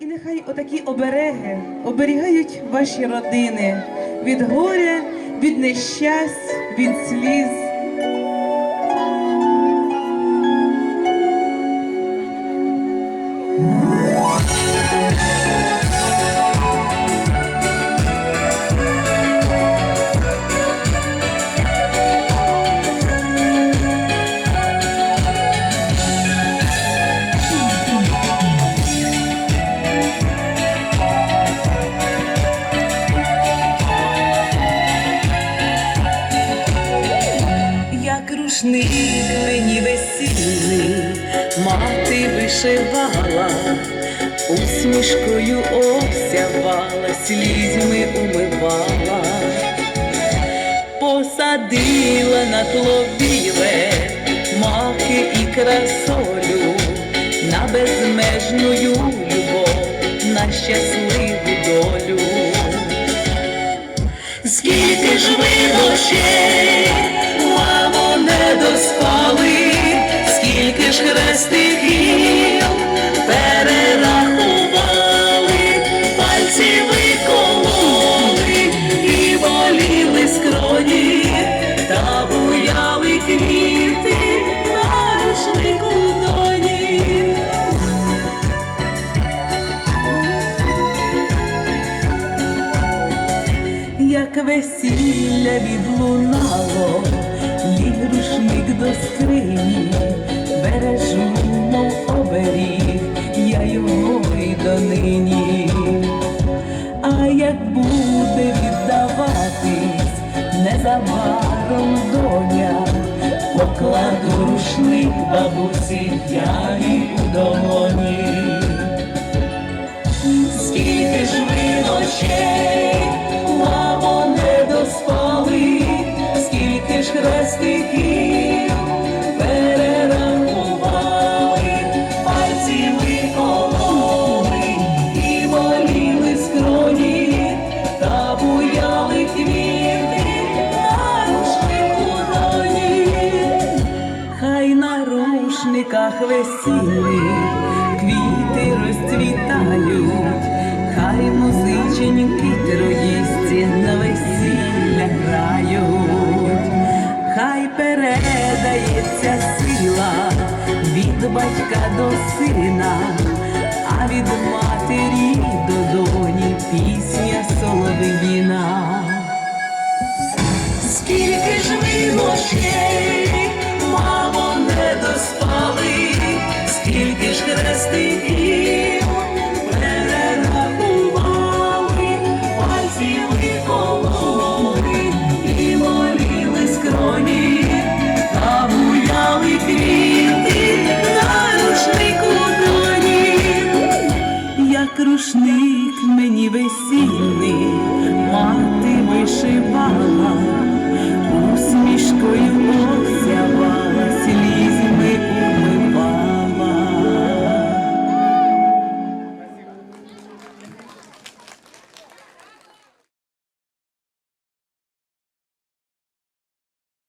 І нехай отакі обереги оберігають ваші родини від горя, від нещасть, від сліз. Рушник мені весільний, мати вишивала, усмішкою осявала, слізьми умивала, посадила на тловіле маки і красолю, на безмежну любов, на щасливу долю. Скільки ж ви мамо, не доспали, скільки ж хрестиків перерахували, пальці викололи і боліли скроні, та буяли квіти на рушнику доні. як весілля відлунало, їй рушник до скрині, бережу, мов оберіг, я його й донині. А як буде віддаватись незабаром доня, покладу рушник бабусі п'яній у долоні. Скільки ж ви ночей, ж перерахували, пальці і боліли скроні, та буяли квіти на рушнику доні. Хай на рушниках весільних квіти розцвітають, хай музиченьки троїсті батька до сина, а від матері до доні пісня солов'їна. Скільки ж ми ночей, мамо, не доспали, скільки ж хрестиків весільний, мати вишивала,